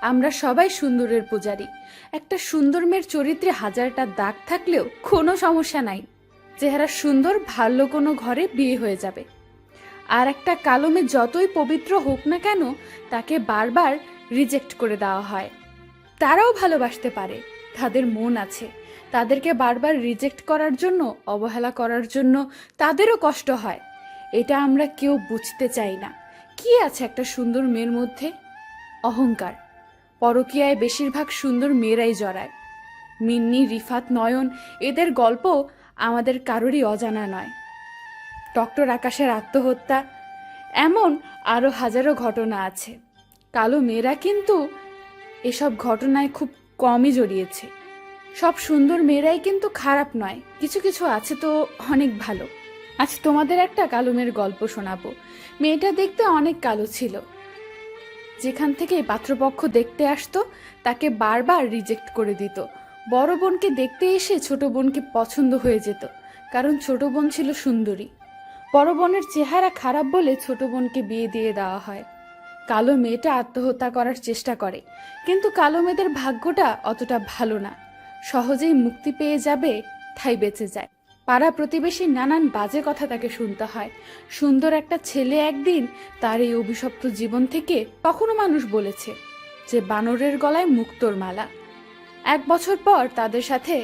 আমরা সবাই সুন্দরের পূজারী। একটা সুন্দর মেয়ের চরিত্রে হাজারটা দাগ থাকলেও কোনো সমস্যা নাই। চেহারা সুন্দর, ভালো কোনো ঘরে বিয়ে হয়ে যাবে। আর একটা কালো মেয়ে যতই পবিত্র হোক না কেন, তাকে বারবার রিজেক্ট করে দেওয়া হয়। তারাও ভালোবাসতে পারে, তাদের মন আছে। তাদেরকে বারবার রিজেক্ট করার জন্য, অবহেলা করার জন্য তাদেরও কষ্ট হয়। এটা আমরা কেউ বুঝতে চাই না। কি আছে একটা সুন্দর মেয়ের মধ্যে? অহংকার। পরকীয়ায় বেশিরভাগ সুন্দর মেয়েরাই জড়ায়। মিন্নি, রিফাত, নয়ন, এদের গল্প আমাদের কারোরই অজানা নয়। ডক্টর আকাশের আত্মহত্যা, এমন আরও হাজারো ঘটনা আছে। কালো মেয়েরা কিন্তু এসব ঘটনায় খুব কমই জড়িয়েছে। সব সুন্দর মেয়েরাই কিন্তু খারাপ নয়, কিছু কিছু আছে তো অনেক ভালো। আজ তোমাদের একটা কালো মেয়ের গল্প শোনাবো। মেয়েটা দেখতে অনেক কালো ছিল। যেখান থেকে পাত্রপক্ষ দেখতে আসতো, তাকে বারবার রিজেক্ট করে দিত। বড় বোনকে দেখতে এসে ছোট বোনকে পছন্দ হয়ে যেত, কারণ ছোট বোন ছিল সুন্দরী। বড় বোনের চেহারা খারাপ বলে ছোট বোনকে বিয়ে দিয়ে দেওয়া হয়। কালো মেয়েটা আত্মহত্যা করার চেষ্টা করে, কিন্তু কালো মেয়েদের ভাগ্যটা অতটা ভালো না। সহজেই মুক্তি পেয়ে যাবে, তাই বেঁচে যায়। পাড়া প্রতিবেশী নানান বাজে কথা তাকে শুনতে হয়। সুন্দর একটা ছেলে একদিন তার এই অভিশপ্ত জীবন থেকে কখনো মানুষ বলেছে যে বানরের গলায় মুক্তোর মালা। এক বছর পর তাদের সাথে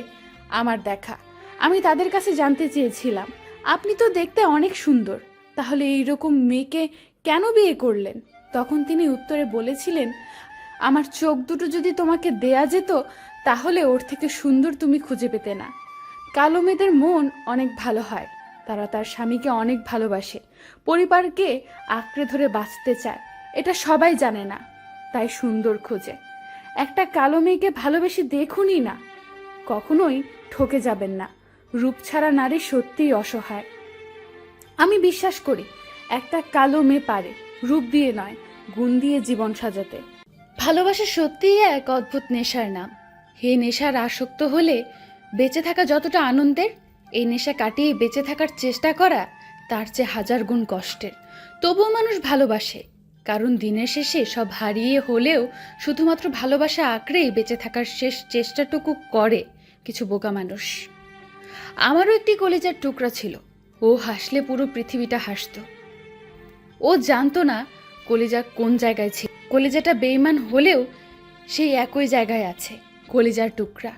আমার দেখা। আমি তাদের কাছে জানতে চেয়েছিলাম, আপনি তো দেখতে অনেক সুন্দর, তাহলে এইরকম মেয়েকে কেন বিয়ে করলেন? তখন তিনি উত্তরে বলেছিলেন, আমার চোখ দুটো যদি তোমাকে দেয়া যেত, তাহলে ওর থেকে সুন্দর তুমি খুঁজে পেতে না। কালো মেয়েদের মন অনেক ভালো হয়। তারা তার স্বামীকে অনেক ভালোবাসে। পরিবারকে আঁকড়ে ধরে বাঁচতে চায়। এটা সবাই জানে না, তাই সুন্দর খোঁজে। একটা কালো মেয়েকে ভালোবেসে দেখুনই না। কখনোই ঠকে যাবেন না। রূপ ছাড়া নারী সত্যিই অসহায়। আমি বিশ্বাস করি, একটা কালো মেয়ে পারে, রূপ দিয়ে নয়, গুণ দিয়ে জীবন সাজাতে। ভালোবাসা সত্যিই এক অদ্ভুত নেশার নাম। হে নেশার আসক্ত হলে বেঁচে থাকা যতটা আনন্দের, এই নেশা কাটিয়ে বেঁচে থাকার চেষ্টা করা তার চেয়ে হাজার গুণ কষ্টের। তবুও মানুষ ভালোবাসে, কারণ দিনের শেষে সব হারিয়ে হলেও শুধুমাত্র ভালোবাসা আঁকড়েই বেঁচে থাকার শেষ চেষ্টাটুকু করে কিছু বোকা মানুষ। আমারও একটি কলেজার টুকরা ছিল, ও হাসলে পুরো পৃথিবীটা হাসতো। ও জানতো না কলিজা কোন জায়গায় ছিল। কলিজাটা বেইমান হলেও সেই একই জায়গায় আছে, কলিজার টুকরা।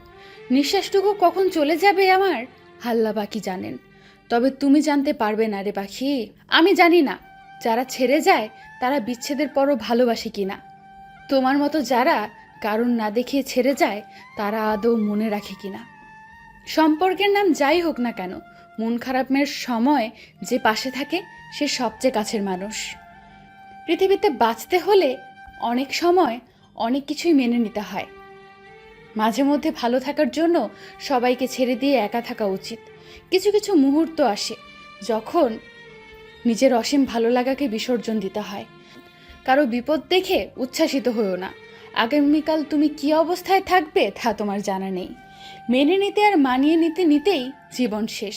নিঃশ্বাসটুকু কখন চলে যাবে আমার? হাল্লা বাকি জানেন। তবে তুমি জানতে পারবে না রে পাখি। আমি জানি না, যারা ছেড়ে যায়, তারা বিচ্ছেদের পরও ভালোবাসে কিনা। তোমার মতো যারা কারণ না দেখিয়ে ছেড়ে যায়, তারা আদৌ মনে রাখে কিনা। সম্পর্কের নাম যাই হোক না কেন, মন খারাপ মেয়ের সময় যে পাশে থাকে, সে সবচেয়ে কাছের মানুষ। পৃথিবীতে বাঁচতে হলে অনেক সময় অনেক কিছুই মেনে নিতে হয়। মাঝে মধ্যে ভালো থাকার জন্য সবাইকে ছেড়ে দিয়ে একা থাকা উচিত। কিছু কিছু মুহূর্ত আসে যখন নিজের অসীম ভালো লাগাকে বিসর্জন দিতে হয়। কারও বিপদ দেখে উচ্ছ্বাসিত হয়েও না। আগামীকাল তুমি কি অবস্থায় থাকবে তা তোমার জানা নেই। মেনে নিতে আর মানিয়ে নিতে নিতেই জীবন শেষ।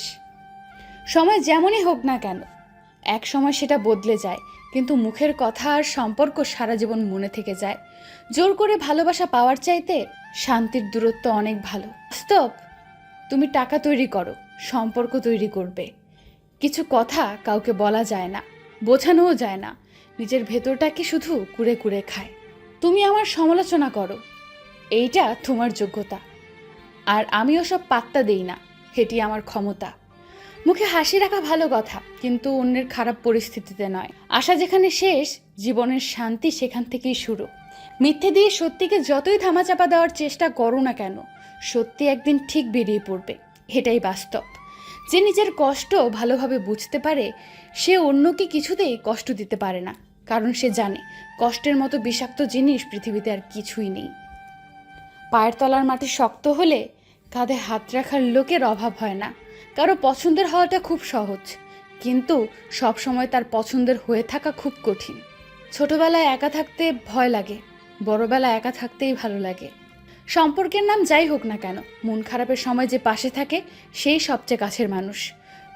সময় যেমনই হোক না কেন, এক সময় সেটা বদলে যায়, কিন্তু মুখের কথা আর সম্পর্ক সারা জীবন মনে থেকে যায়। জোর করে ভালোবাসা পাওয়ার চাইতে শান্তির দূরত্ব অনেক ভালো। বাস্তব, তুমি টাকা তৈরি করো, সম্পর্ক তৈরি করবে। কিছু কথা কাউকে বলা যায় না, বোঝানোও যায় না। নিজের ভেতরটাকে শুধু কুড়ে কুড়ে খায়। তুমি আমার সমালোচনা করো, এইটা তোমার যোগ্যতা। আর আমিও সব পাত্তা দেই না, এটি আমার ক্ষমতা। মুখে হাসি রাখা ভালো কথা, কিন্তু অন্যের খারাপ পরিস্থিতিতে নয়। আশা যেখানে শেষ, জীবনের শান্তি সেখান থেকেই শুরু। মিথ্যে দিয়ে সত্যিকে যতই ধামাচাপা দেওয়ার চেষ্টা করো না কেন, সত্যি একদিন ঠিক বেরিয়ে পড়বে। এটাই বাস্তব। যে নিজের কষ্ট ভালোভাবে বুঝতে পারে, সে অন্যকে কিছুতেই কষ্ট দিতে পারে না। কারণ সে জানে, কষ্টের মতো বিষাক্ত জিনিস পৃথিবীতে আর কিছুই নেই। পায়ের তলার মাটি শক্ত হলে কাঁধে হাত রাখার লোকের অভাব হয় না। কারও পছন্দের হওয়াটা খুব সহজ, কিন্তু সব সময় তার পছন্দের হয়ে থাকা খুব কঠিন। ছোটবেলায় একা থাকতে ভয় লাগে বড়বেলায় একা থাকতেই ভালো লাগে। সম্পর্কের নাম যাই হোক না কেন, মন খারাপের সময় যে পাশে থাকে, সেই সবচেয়ে কাছের মানুষ।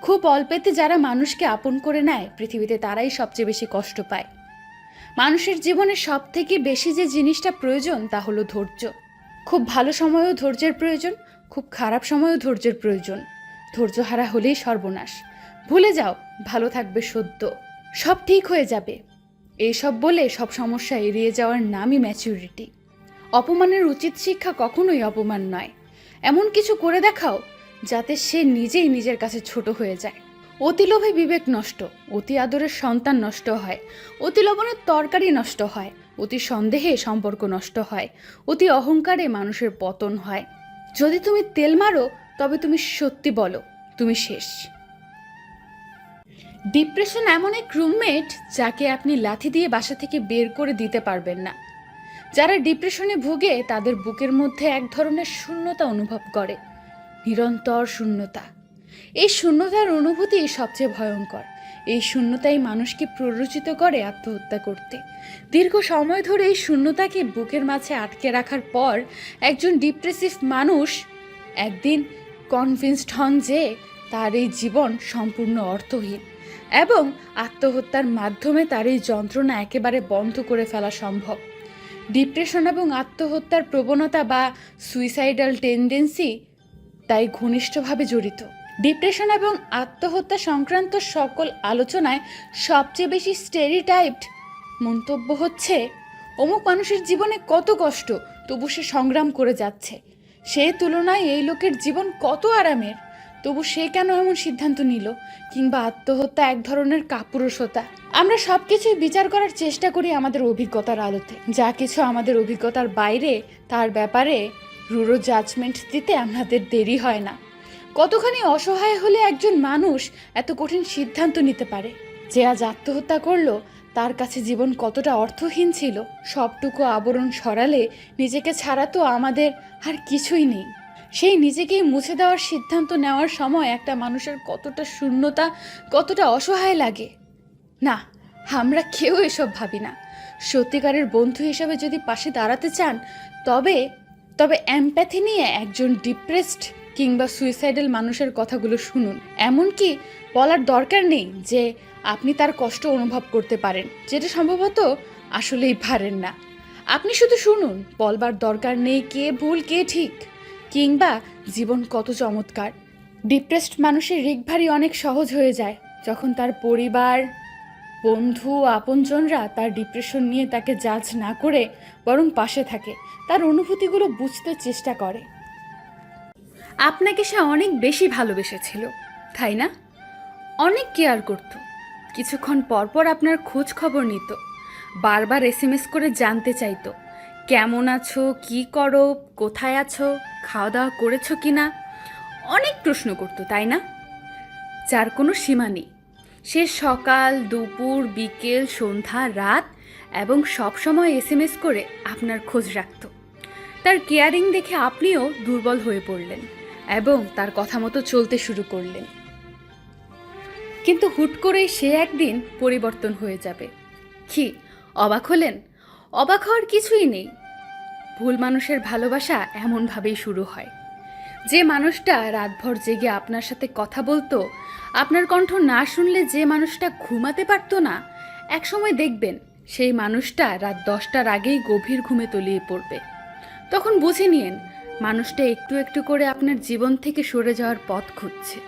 খুব অল্পেতে যারা মানুষকে আপন করে নেয়, পৃথিবীতে তারাই সবচেয়ে বেশি কষ্ট পায়। মানুষের জীবনে সব থেকে বেশি যে জিনিসটা প্রয়োজন, তা হলো ধৈর্য। খুব ভালো সময়েও ধৈর্যের প্রয়োজন, খুব খারাপ সময়েও ধৈর্যের প্রয়োজন। ধৈর্য হারা হলেই সর্বনাশ। ভুলে যাও, ভালো থাকবে সদ্য। সব ঠিক হয়ে যাবে। এইসব বলে সব সমস্যা এড়িয়ে যাওয়ার নামই ম্যাচিউরিটি অপমানের উচিত শিক্ষা কখনোই অপমান নয়। এমন কিছু করে দেখাও, যাতে সে নিজেই নিজের কাছে ছোট হয়ে যায়। অতি লোভে বিবেক নষ্ট, অতি আদরের সন্তান নষ্ট হয়, অতি লবণের তরকারি নষ্ট হয়, অতি সন্দেহে সম্পর্ক নষ্ট হয়, অতি অহংকারে মানুষের পতন হয়। যদি তুমি তেল মারো তবে তুমি সত্যি বলো, তুমি শেষ। ডিপ্রেশন এমন এক রুমমেট যাকে আপনি লাথি দিয়ে বাসা থেকে বের করে দিতে পারবেন না। যারা ডিপ্রেশনে ভুগে, তাদের বুকের মধ্যে এক ধরনের শূন্যতা অনুভব করে, নিরন্তর শূন্যতা। এই শূন্যতার অনুভূতি সবচেয়ে ভয়ঙ্কর। এই শূন্যতাই মানুষকে প্ররোচিত করে আত্মহত্যা করতে। দীর্ঘ সময় ধরে এই শূন্যতাকে বুকের মাঝে আটকে রাখার পর, একজন ডিপ্রেসিভ মানুষ একদিন কনভিন্সড হন যে তার এই জীবন সম্পূর্ণ অর্থহীন এবং আত্মহত্যার মাধ্যমে তার এই যন্ত্রণা একেবারে বন্ধ করে ফেলা সম্ভব। ডিপ্রেশন এবং আত্মহত্যার প্রবণতা বা সুইসাইডাল টেন্ডেন্সি তাই ঘনিষ্ঠভাবে জড়িত। ডিপ্রেশন এবং আত্মহত্যা সংক্রান্ত সকল আলোচনায় সবচেয়ে বেশি স্টেরিটাইপড মন্তব্য হচ্ছে, অমুক মানুষের জীবনে কত কষ্ট, তবু সে সংগ্রাম করে যাচ্ছে। সে তুলনায় এই লোকের জীবন কত আরামের? তবু সে কেন এমন সিদ্ধান্ত নিল? কিংবা আত্মহত্যা এক ধরনের কাপুরুষতা? আমরা সব কিছুই বিচার করার চেষ্টা করি আমাদের অভিজ্ঞতার আলোতে। যা কিছু আমাদের অভিজ্ঞতার বাইরে, তার ব্যাপারে রুরো জাজমেন্ট দিতে আমাদের দেরি হয় না। কতখানি অসহায় হলে একজন মানুষ এত কঠিন সিদ্ধান্ত নিতে পারে? যে আজ আত্মহত্যা করল তার কাছে জীবন কতটা অর্থহীন ছিল, সবটুকু আবরণ সরালে নিজেকে ছাড়া তো আমাদের আর কিছুই নেই। সেই নিজেকেই মুছে দেওয়ার সিদ্ধান্ত নেওয়ার সময় একটা মানুষের কতটা শূন্যতা, কতটা অসহায় লাগে। না, আমরা কেউ এসব ভাবি না। সত্যিকারের বন্ধু হিসাবে যদি পাশে দাঁড়াতে চান, তবে তবে অ্যাম্প্যাথি নিয়ে একজন ডিপ্রেসড কিংবা সুইসাইডাল মানুষের কথাগুলো শুনুন। এমনকি বলার দরকার নেই যে আপনি তার কষ্ট অনুভব করতে পারেন। যেটা সম্ভবত আসলেই পারেন না। আপনি শুধু শুনুন, বলবার দরকার নেই কে ভুল, কে ঠিক, কিংবা জীবন কত চমৎকার। ডিপ্রেসড মানুষের রিকভারি অনেক সহজ হয়ে যায়, যখন তার পরিবার, বন্ধু, আপনজনরা তার ডিপ্রেশন নিয়ে তাকে জাজ না করে বরং পাশে থাকে, তার অনুভূতিগুলো বুঝতে চেষ্টা করে। আপনাকে সে অনেক বেশি ভালোবেসেছিল, তাই না? অনেক কেয়ার করত। কিছুক্ষণ পরপর আপনার খোঁজ খবর নিত, বারবার এসএমএস করে জানতে চাইতো, কেমন আছো, কি করো, কোথায় আছো খাওয়া দাওয়া করেছ কি না? অনেক প্রশ্ন করতো, তাই না? যার কোনো সীমা নেই। সে সকাল, দুপুর, বিকেল, সন্ধ্যা, রাত এবং সবসময় এসএমএস করে আপনার খোঁজ রাখত। তার কেয়ারিং দেখে আপনিও দুর্বল হয়ে পড়লেন। এবং তার কথা মতো চলতে শুরু করলেন কিন্তু হুট করেই সে একদিন পরিবর্তন হয়ে যাবে। কি, অবাক হলেন? অবাক হওয়ার কিছুই নেই। ভুল মানুষের ভালোবাসা এমনভাবেই শুরু হয়। যে মানুষটা রাতভর জেগে আপনার সাথে কথা বলতো, আপনার কণ্ঠ না শুনলে যে মানুষটা ঘুমাতে পারতো না, একসময় দেখবেন সেই মানুষটা রাত দশটার আগেই গভীর ঘুমে তলিয়ে পড়বে। তখন বুঝে নিন মানুষটা একটু একটু করে আপনার জীবন থেকে সরে যাওয়ার পথ খুঁজছে।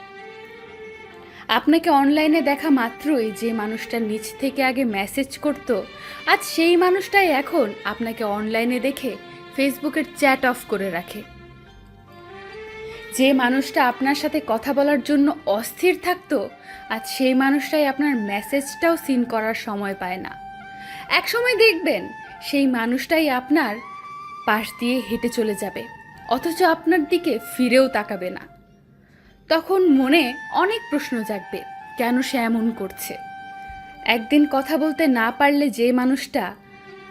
আপনাকে অনলাইনে দেখা মাত্রই যে মানুষটা নিচ থেকে আগে মেসেজ করত, আজ সেই মানুষটাই এখন আপনাকে অনলাইনে দেখে ফেসবুকের চ্যাট অফ করে রাখে। যে মানুষটা আপনার সাথে কথা বলার জন্য অস্থির থাকতো, আজ সেই মানুষটাই আপনার মেসেজটাও সিন করার সময় পায় না। একসময় দেখবেন সেই মানুষটাই আপনার পাশ দিয়ে হেঁটে চলে যাবে। অথচ আপনার দিকে ফিরেও তাকাবে না। তখন মনে অনেক প্রশ্ন জাগবে, কেন সে এমন করছে? একদিন কথা বলতে না পারলে যে মানুষটা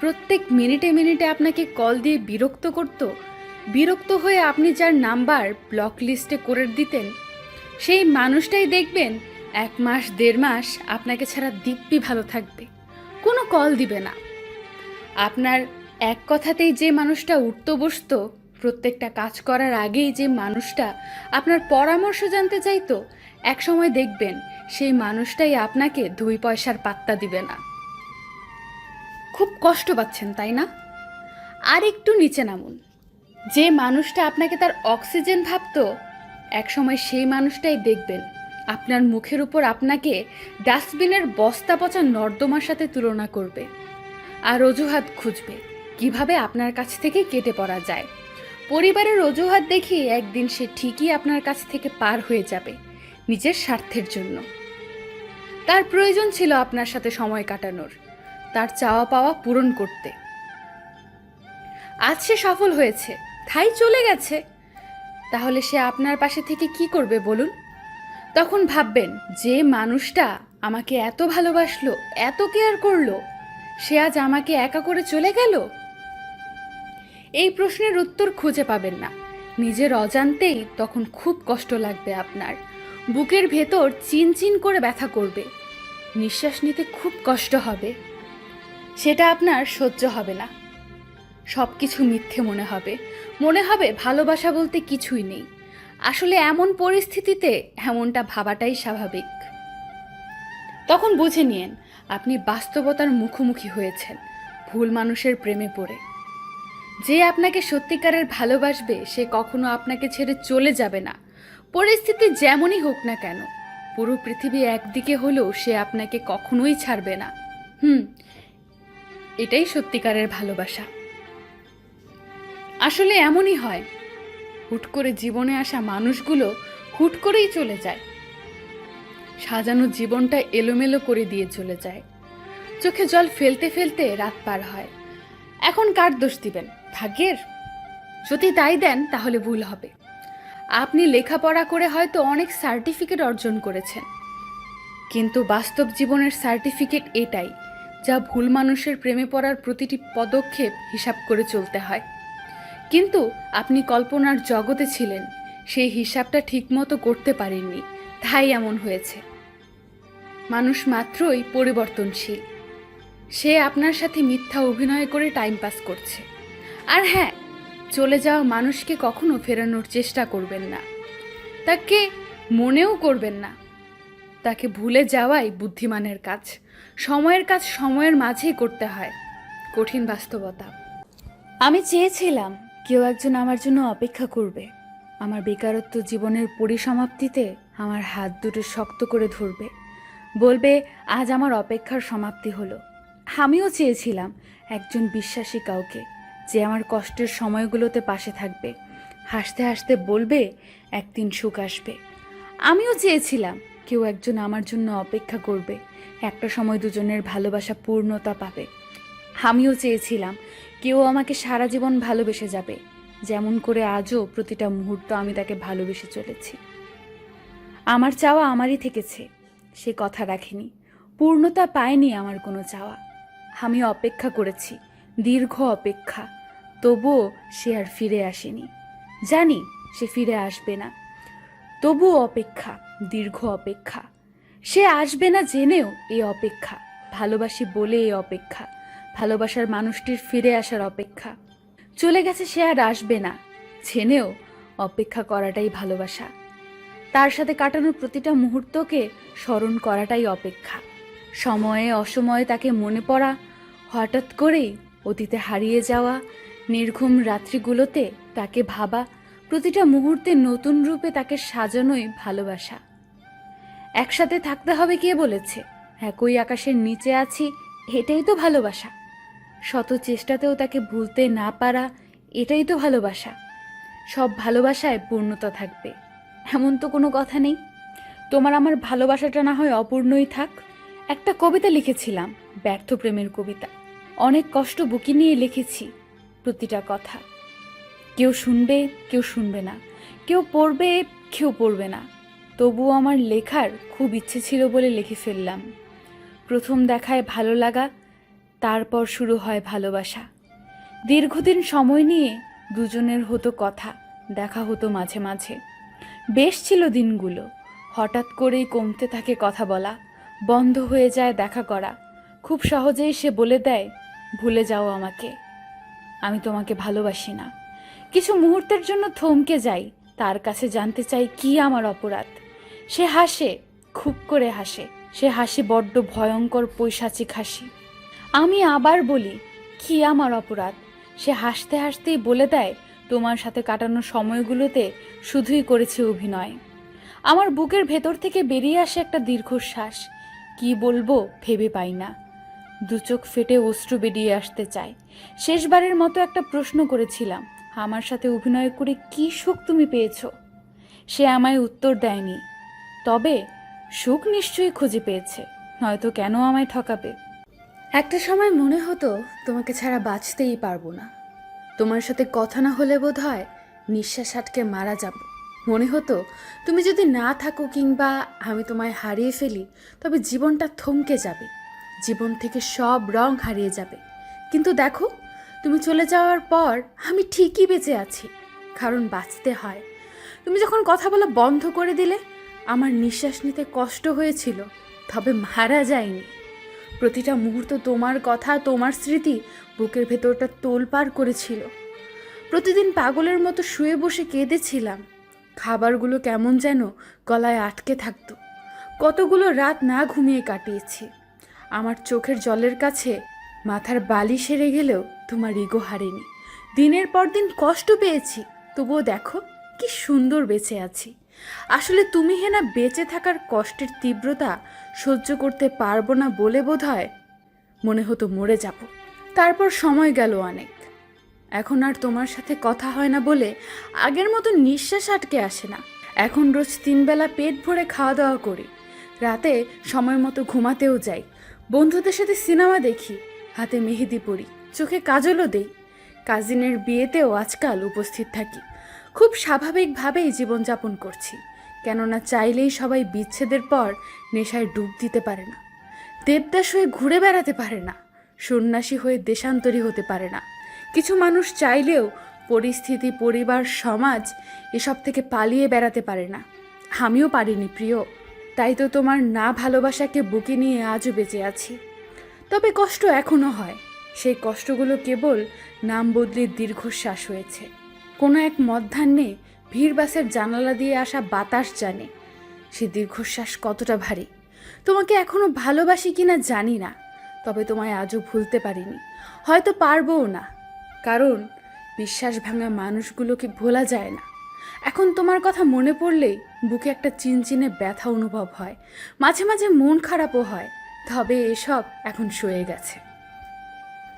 প্রত্যেক মিনিটে মিনিটে আপনাকে কল দিয়ে বিরক্ত করত, বিরক্ত হয়ে আপনি যার নাম্বার ব্লক লিস্টে করে দিতেন, সেই মানুষটাই দেখবেন এক মাস, দেড় মাস আপনাকে ছাড়া দিব্যি ভালো থাকবে, কোনো কল দিবে না। আপনার এক কথাতেই যে মানুষটা উঠতো বসতো প্রত্যেকটা কাজ করার আগেই যে মানুষটা আপনার পরামর্শ জানতে চাইতো এক সময় দেখবেন সেই মানুষটাই আপনাকে দুই পয়সার পাত্তা দিবে না। খুব কষ্ট পাচ্ছেন, তাই না? আর একটু নিচে নামুন। যে মানুষটা আপনাকে তার অক্সিজেন ভাবতো, একসময় সেই মানুষটাই দেখবেন। আপনার মুখের উপর আপনাকে ডাস্টবিনের বস্তা পচা নর্দমার সাথে তুলনা করবে। আর অজুহাত খুঁজবে, কীভাবে আপনার কাছ থেকে কেটে পড়া যায়। পরিবারের অজুহাত দেখিয়ে একদিন সে ঠিকই আপনার কাছ থেকে পার হয়ে যাবে নিজের স্বার্থের জন্য। তার প্রয়োজন ছিল আপনার সাথে সময় কাটানোর, তার চাওয়া পাওয়া পূরণ করতে। আজ সে সফল হয়েছে, তাই চলে গেছে। তাহলে সে আপনার পাশে থেকে কি করবে বলুন? তখন ভাববেন, যে মানুষটা আমাকে এত ভালোবাসলো, এত কেয়ার করল, সে আজ আমাকে একা করে চলে গেল? এই প্রশ্নের উত্তর খুঁজে পাবেন না। নিজের অজান্তেই তখন খুব কষ্ট লাগবে আপনার। বুকের ভেতর চিনচিন করে ব্যথা করবে। নিঃশ্বাস নিতে খুব কষ্ট হবে। সেটা আপনার সহ্য হবে না। সব কিছু মিথ্যে মনে হবে। মনে হবে ভালোবাসা বলতে কিছুই নেই। আসলে এমন পরিস্থিতিতে এমনটা ভাবাটাই স্বাভাবিক। তখন বুঝে নিয়েন, আপনি বাস্তবতার মুখোমুখি হয়েছেন, ভুল মানুষের প্রেমে পড়ে। যে আপনাকে সত্যিকারের ভালোবাসবে, সে কখনো আপনাকে ছেড়ে চলে যাবে না। পরিস্থিতি যেমনই হোক না কেন, পুরো পৃথিবী একদিকে হলেও সে আপনাকে কখনোই ছাড়বে না। হুম, এটাই সত্যিকারের ভালোবাসা। আসলে এমনই হয়, হুট করে জীবনে আসা মানুষগুলো হুট করেই চলে যায়। সাজানো জীবনটা এলোমেলো করে দিয়ে চলে যায়। চোখে জল ফেলতে ফেলতে রাত পার হয়। এখন কার দোষ দিবেন? ভাগ্যের? যদি তাই দেন, তাহলে ভুল হবে। আপনি লেখাপড়া করে হয়তো অনেক সার্টিফিকেট অর্জন করেছেন। কিন্তু বাস্তব জীবনের সার্টিফিকেট এটাই, যা ভুল মানুষের প্রেমে পড়ার প্রতিটি পদক্ষেপ হিসাব করে চলতে হয়। কিন্তু আপনি কল্পনার জগতে ছিলেন, সেই হিসাবটা ঠিকমতো করতে পারেননি, তাই এমন হয়েছে। মানুষ মাত্রই পরিবর্তনশীল। সে আপনার সাথে মিথ্যা অভিনয় করে টাইম পাস করছে। আর হ্যাঁ চলে যাওয়া মানুষকে কখনো ফেরানোর চেষ্টা করবেন না। তাকে মনেও করবেন না। তাকে ভুলে যাওয়াই বুদ্ধিমানের কাজ। সময়ের কাজ সময়ের মাঝেই করতে হয়। কঠিন বাস্তবতা। আমি চেয়েছিলাম কেউ একজন আমার জন্য অপেক্ষা করবে। আমার বেকারত্ব জীবনের পরিসমাপ্তিতে আমার হাত দুটো শক্ত করে ধরবে। বলবে, আজ আমার অপেক্ষার সমাপ্তি হলো। আমিও চেয়েছিলাম একজন বিশ্বাসী কাউকে। যে আমার কষ্টের সময়গুলোতে পাশে থাকবে। হাসতে হাসতে বলবে, একদিন সুখ আসবে। আমিও চেয়েছিলাম, কেউ একজন আমার জন্য অপেক্ষা করবে। একটা সময় দুজনের ভালোবাসা পূর্ণতা পাবে। আমিও চেয়েছিলাম, কেউ আমাকে সারা জীবন ভালোবেসে যাবে। যেমন করে আজও প্রতিটা মুহূর্ত আমি তাকে ভালোবেসে চলেছি। আমার চাওয়া আমারই থেকেছে, সে কথা রাখেনি। পূর্ণতা পায়নি আমার কোনো চাওয়া। আমি অপেক্ষা করেছি, দীর্ঘ অপেক্ষা। তবুও সে আর ফিরে আসেনি। জানি সে ফিরে আসবে না। তবুও অপেক্ষা, দীর্ঘ অপেক্ষা। সে আসবে না জেনেও এই অপেক্ষা। ভালোবাসি বলে এই অপেক্ষা। ভালোবাসার মানুষটির ফিরে আসার অপেক্ষা। চলে গেছে সে আর আসবে না। জেনেও অপেক্ষা করাটাই ভালোবাসা। তার সাথে কাটানোর প্রতিটা মুহূর্তকে স্মরণ করাটাই অপেক্ষা। সময়ে অসময়ে তাকে মনে পড়া, হঠাৎ করেই অতীতে হারিয়ে যাওয়া নির্ঘুম রাত্রিগুলোতে তাকে ভাবা, প্রতিটা মুহূর্তে নতুন রূপে তাকে সাজানোই ভালোবাসা। একসাথে থাকতে হবে কে বলেছে? একই আকাশের নিচে আছি, এটাই তো ভালোবাসা। শত চেষ্টাতেও তাকে ভুলতে না পারা, এটাই তো ভালোবাসা। সব ভালোবাসায় পূর্ণতা থাকবে। এমন তো কোনো কথা নেই। তোমার আমার ভালোবাসাটা না হয় অপূর্ণই থাক। একটা কবিতা লিখেছিলাম, ব্যর্থ প্রেমের কবিতা। অনেক কষ্ট বুকি নিয়ে লিখেছি। প্রতিটা কথা। কেউ শুনবে কেউ শুনবে না। কেউ পড়বে কেউ পড়বে না। তবুও আমার লেখার খুব ইচ্ছে ছিল বলে লিখে ফেললাম। প্রথম দেখায় ভালো লাগা, তারপর শুরু হয় ভালোবাসা। দীর্ঘদিন সময় নিয়ে দুজনের হতো কথা, দেখা হতো মাঝে মাঝে। বেশ ছিল দিনগুলো। হঠাৎ করেই কমতে থাকে কথা বলা, বন্ধ হয়ে যায় দেখা করা। খুব সহজেই সে বলে দেয়, ভুলে যাও আমাকে। আমি তোমাকে ভালোবাসি না। কিছু মুহূর্তের জন্য থমকে যাই, তার কাছে জানতে চাই কি আমার অপরাধ। সে হাসে, খুব করে হাসে। সে হাসি বড্ড ভয়ঙ্কর পৈশাচিক হাসি। আমি আবার বলি, কি আমার অপরাধ? সে হাসতে হাসতেই বলে দেয়, তোমার সাথে কাটানো সময়গুলোতে শুধুই করেছে অভিনয়। আমার বুকের ভেতর থেকে বেরিয়ে আসে একটা দীর্ঘশ্বাস। কি বলব, ভেবে পাই না। দু চোখ ফেটে অশ্রু বেরিয়ে আসতে চায়। শেষবারের মতো একটা প্রশ্ন করেছিলাম, আমার সাথে অভিনয় করে কি সুখ তুমি পেয়েছ? সে আমায় উত্তর দেয়নি। তবে, সুখ নিশ্চয়ই খুঁজে পেয়েছে, নয়তো কেন আমায় ঠকাবে? একটা সময় মনে হতো, তোমাকে ছাড়া বাঁচতেই পারব না। তোমার সাথে কথা না হলে বোধ হয় নিঃশ্বাস আটকে মারা যাব। মনে হতো, তুমি যদি না থাকো কিংবা আমি তোমায় হারিয়ে ফেলি, তবে জীবনটা থমকে যাবে। জীবন থেকে সব রং হারিয়ে যাবে। কিন্তু দেখো, তুমি চলে যাওয়ার পর আমি ঠিকই বেঁচে আছি। কারণ বাঁচতে হয়। তুমি যখন কথা বলা বন্ধ করে দিলে, আমার নিঃশ্বাস নিতে কষ্ট হয়েছিল, তবে মারা যায়নি। প্রতিটা মুহূর্ত তোমার কথা, তোমার স্মৃতি বুকের ভেতরটা তোলপাড় করেছিল। প্রতিদিন পাগলের মতো শুয়ে বসে কেঁদেছিলাম। খাবারগুলো কেমন যেন গলায় আটকে থাকতো। কতগুলো রাত না ঘুমিয়ে কাটিয়েছি। আমার চোখের জলের কাছে মাথার বালি সেরে গেলেও তোমার ইগো হারেনি। দিনের পর দিন কষ্ট পেয়েছি, তবুও দেখো কি সুন্দর বেঁচে আছি। আসলে তুমি হেনা বেঁচে থাকার কষ্টের তীব্রতা সহ্য করতে পারব না বলে বোধ হয় মনে হতো মরে যাব। তারপর সময় গেল অনেক। এখন আর তোমার সাথে কথা হয় না বলে আগের মতো নিঃশ্বাস আটকে আসে না। এখন রোজ তিনবেলা পেট ভরে খাওয়া দাওয়া করি। রাতে সময় মতো ঘুমাতেও যাই। বন্ধুদের সাথে সিনেমা দেখি, হাতে মেহেদি পরি, চোখে কাজলও দেই। কাজিনের বিয়েতেও আজকাল উপস্থিত থাকি। খুব স্বাভাবিকভাবেই জীবনযাপন করছি, কেননা চাইলেই সবাই বিচ্ছেদের পর নেশায় ডুব দিতে পারে না। দেবদাস হয়ে ঘুরে বেড়াতে পারে না, সন্ন্যাসী হয়ে দেশান্তরী হতে পারে না। কিছু মানুষ চাইলেও পরিস্থিতি, পরিবার, সমাজ এসব থেকে পালিয়ে বেড়াতে পারে না। আমিও পারিনি, প্রিয়। তাই তো তোমার না ভালোবাসাকে বুকে নিয়ে আজও বেঁচে আছি। তবে কষ্ট এখনও হয়। সেই কষ্টগুলো কেবল নাম বদলে দীর্ঘশ্বাস হয়েছে। কোনো এক মধ্যাহ্নে ভিড় বাসের জানালা দিয়ে আসা বাতাস জানে সে দীর্ঘশ্বাস কতটা ভারী। তোমাকে এখনও ভালোবাসি কিনা জানি না, তবে তোমায় আজও ভুলতে পারিনি। হয়তো পারবও না, কারণ বিশ্বাস ভাঙা মানুষগুলোকে ভোলা যায় না। এখন তোমার কথা মনে পড়লেই বুকে একটা চিনচিনে ব্যথা অনুভব হয়। মাঝে মাঝে মন খারাপও হয়। তবে এসব এখন সয়ে গেছে।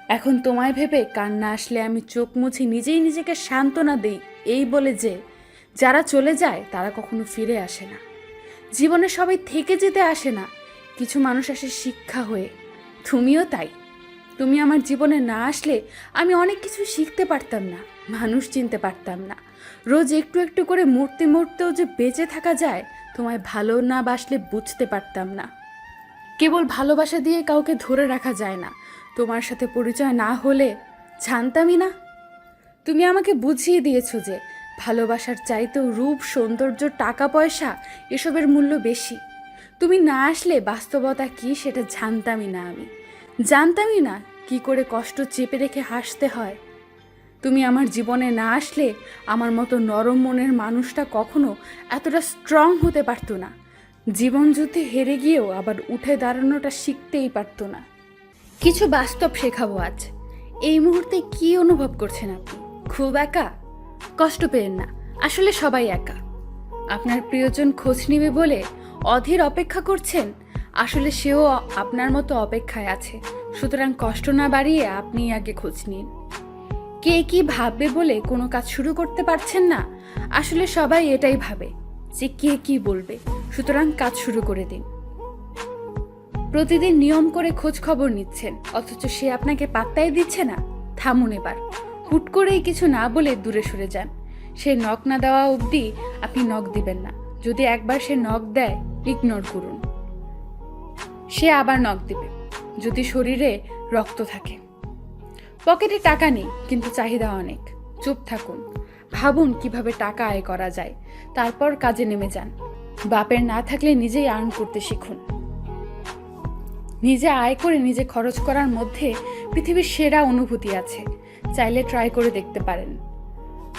এখন তোমায় ভেবে কান্না আসলে আমি চোখ মুছি নিজেই নিজেকে সান্ত্বনা দেই এই বলে যে, যারা চলে যায় তারা কখনো ফিরে আসে না। জীবনে সবাই থেকে যেতে আসে না। কিছু মানুষ আসে শিক্ষা হয়ে। তুমিও তাই। তুমি আমার জীবনে না আসলে আমি অনেক কিছু শিখতে পারতাম না। মানুষ চিনতে পারতাম না। রোজ একটু একটু করে মরতে মরতেও যে বেঁচে থাকা যায়, তোমায় ভালো না বাসলে বুঝতে পারতাম না। কেবল ভালোবাসা দিয়ে কাউকে ধরে রাখা যায় না। তোমার সাথে পরিচয় না হলে জানতামই না। তুমি আমাকে বুঝিয়ে দিয়েছ যে, ভালোবাসার চাইতেও রূপ, সৌন্দর্য, টাকা, পয়সা এসবের মূল্য বেশি। তুমি না আসলে বাস্তবতা কি সেটা জানতামই না আমি। জানতামই না কি করে কষ্ট চেপে রেখে হাসতে হয়। তুমি আমার জীবনে না আসলে আমার মতো নরম মনের মানুষটা কখনো এতটা স্ট্রং হতে পারতো না। জীবন যুদ্ধে হেরে গিয়েও আবার উঠে দাঁড়ানোটা শিখতেই পারতো না। কিছু বাস্তব শেখাবো আজ। এই মুহূর্তে কি অনুভব করছেন আপনি? খুব একা? কষ্ট পেয়েন না। আসলে সবাই একা। আপনার প্রিয়জন খোঁজ নিবে বলে অধীর অপেক্ষা করছেন? আসলে সেও আপনার মতো অপেক্ষায় আছে। সুতরাং কষ্ট না বাড়িয়ে আপনি আগে খোঁজ নিন। কে কি ভাববে বলে কোনো কাজ শুরু করতে পারছেন না? আসলে সবাই এটাই ভাবে যে কে কি বলবে। সুতরাং কাজ শুরু করে দিন। প্রতিদিন নিয়ম করে খোঁজ খবর নিচ্ছেন, অথচ সে আপনাকে পাত্তাই দিচ্ছে না। থামুন এবার। হুট করেই কিছু না বলে দূরে সরে যান। সে নখ না দেওয়া অবধি আপনি নখ দিবেন না। যদি একবার সে নখ দেয় ইগনোর করুন। সে আবার নখ দিবে। যদি শরীরে রক্ত থাকে। পকেটে টাকা নেই, কিন্তু চাহিদা অনেক। চুপ থাকুন। ভাবুন কীভাবে টাকা আয় করা যায়। তারপর কাজে নেমে যান। বাপের না থাকলে নিজেই আর্ন করতে শিখুন। নিজে আয় করে নিজে খরচ করার মধ্যে পৃথিবীর সেরা অনুভূতি আছে। চাইলে ট্রাই করে দেখতে পারেন।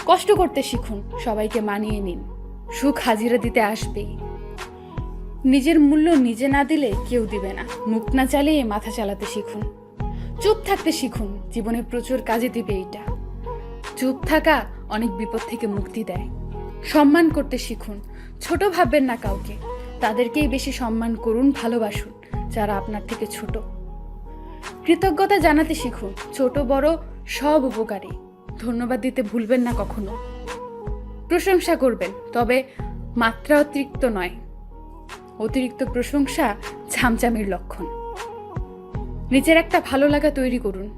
কষ্ট করতে শিখুন, সবাইকে মানিয়ে নিন। সুখ হাজিরা দিতে আসবেই। নিজের মূল্য নিজে না দিলে কেউ দিবে না। মুখ না চালিয়ে মাথা চালাতে শিখুন। চুপ থাকতে শিখুন জীবনে প্রচুর কাজে দিবে এইটা। চুপ থাকা অনেক বিপদ থেকে মুক্তি দেয়। সম্মান করতে শিখুন, ছোট ভাববেন না কাউকে। তাদেরকেই বেশি সম্মান করুন, ভালোবাসুন, যারা আপনার থেকে ছোট। কৃতজ্ঞতা জানাতে শিখুন, ছোট, বড়, সব উপকারী। ধন্যবাদ দিতে ভুলবেন না কখনো। প্রশংসা করবেন, তবে মাত্রা অতিরিক্ত নয়। অতিরিক্ত প্রশংসা ঝামঝামির লক্ষণ। নিজের একটা ভালো লাগা তৈরি করুন,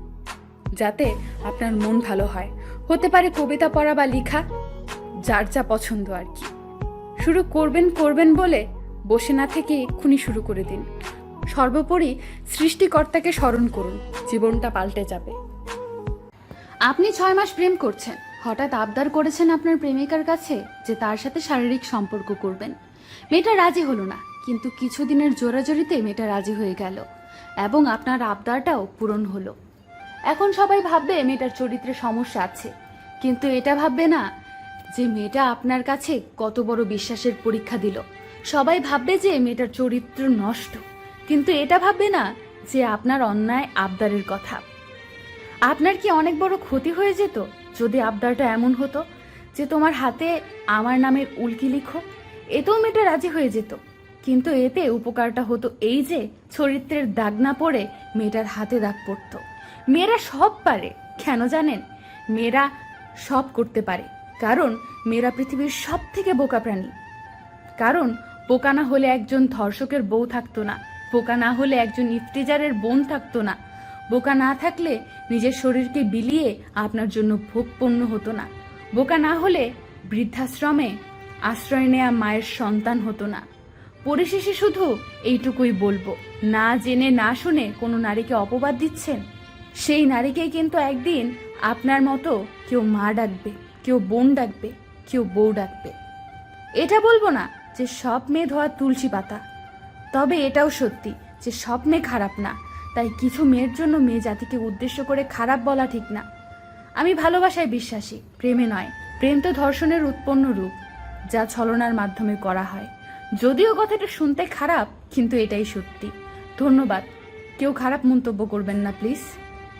যাতে আপনার মন ভালো হয়। হতে পারে কবিতা পড়া বা লেখা, যার যা পছন্দ আর কি। শুরু করবেন করবেন বলে বসে না থেকে এক্ষুনি শুরু করে দিন। সর্বোপরি সৃষ্টিকর্তাকে স্মরণ করুন, জীবনটা পাল্টে যাবে। আপনি ছয় মাস প্রেম করছেন। হঠাৎ আবদার করেছেন আপনার প্রেমিকার কাছে যে তার সাথে শারীরিক সম্পর্ক করবেন। মেয়েটা রাজি হলো না, কিন্তু কিছুদিনের জোরাজোরিতে মেয়েটা রাজি হয়ে গেল। এবং আপনার আবদারটাও পূরণ হলো। এখন সবাই ভাববে মেয়েটার চরিত্রে সমস্যা আছে। কিন্তু এটা ভাববে না যে মেয়েটা আপনার কাছে কত বড় বিশ্বাসের পরীক্ষা দিল। সবাই ভাববে যে মেয়েটার চরিত্র নষ্ট। কিন্তু এটা ভাববে না যে আপনার অন্যায় আবদারের কথা। আপনার কি অনেক বড় ক্ষতি হয়ে যেত যদি আবদারটা এমন হতো যে তোমার হাতে আমার নামের উল্কি লিখো, এতেও মেয়েটা রাজি হয়ে যেত। কিন্তু এতে উপকারটা হতো এই যে চরিত্রের দাগ না পড়ে মেয়েটার হাতে দাগ পড়তো। মেয়েরা সব পারে, কেন জানেন? মেয়েরা সব করতে পারে, কারণ মেয়েরা পৃথিবীর সব থেকে বোকা প্রাণী। কারণ পোকা না হলে একজন ধর্ষকের বউ থাকতো না পোকা না হলে একজন ইফতিজারের বোন থাকতো না। বোকা না থাকলে নিজের শরীরকে বিলিয়ে আপনার জন্য ভোগপণ্য হতো না। বোকা না হলে বৃদ্ধাশ্রমে আশ্রয় নেয়া মায়ের সন্তান হতো না। পরিশেষে শুধু এইটুকুই বলব। না জেনে, না শুনে কোনো নারীকে অপবাদ দিচ্ছেন? সেই নারীকেই কিন্তু একদিন আপনার মতো কেউ মা ডাকবে, কেউ বোন ডাকবে, কেউ বউ ডাকবে। এটা বলব না যে সব মেয়ে ধোয়া তুলসী পাতা। তবে এটাও সত্যি যে সব মেয়ে খারাপ না। তাই কিছু মেয়ের জন্য মেয়ে জাতিকে উদ্দেশ্য করে খারাপ বলা ঠিক না। আমি ভালোবাসায় বিশ্বাসী, প্রেমে নয়। প্রেম তো ধর্ষণের উৎপন্ন রূপ, যা ছলনার মাধ্যমে করা হয়। যদিও কথাটা শুনতে খারাপ কিন্তু এটাই সত্যি। ধন্যবাদ। কেউ খারাপ মন্তব্য করবেন না প্লিজ।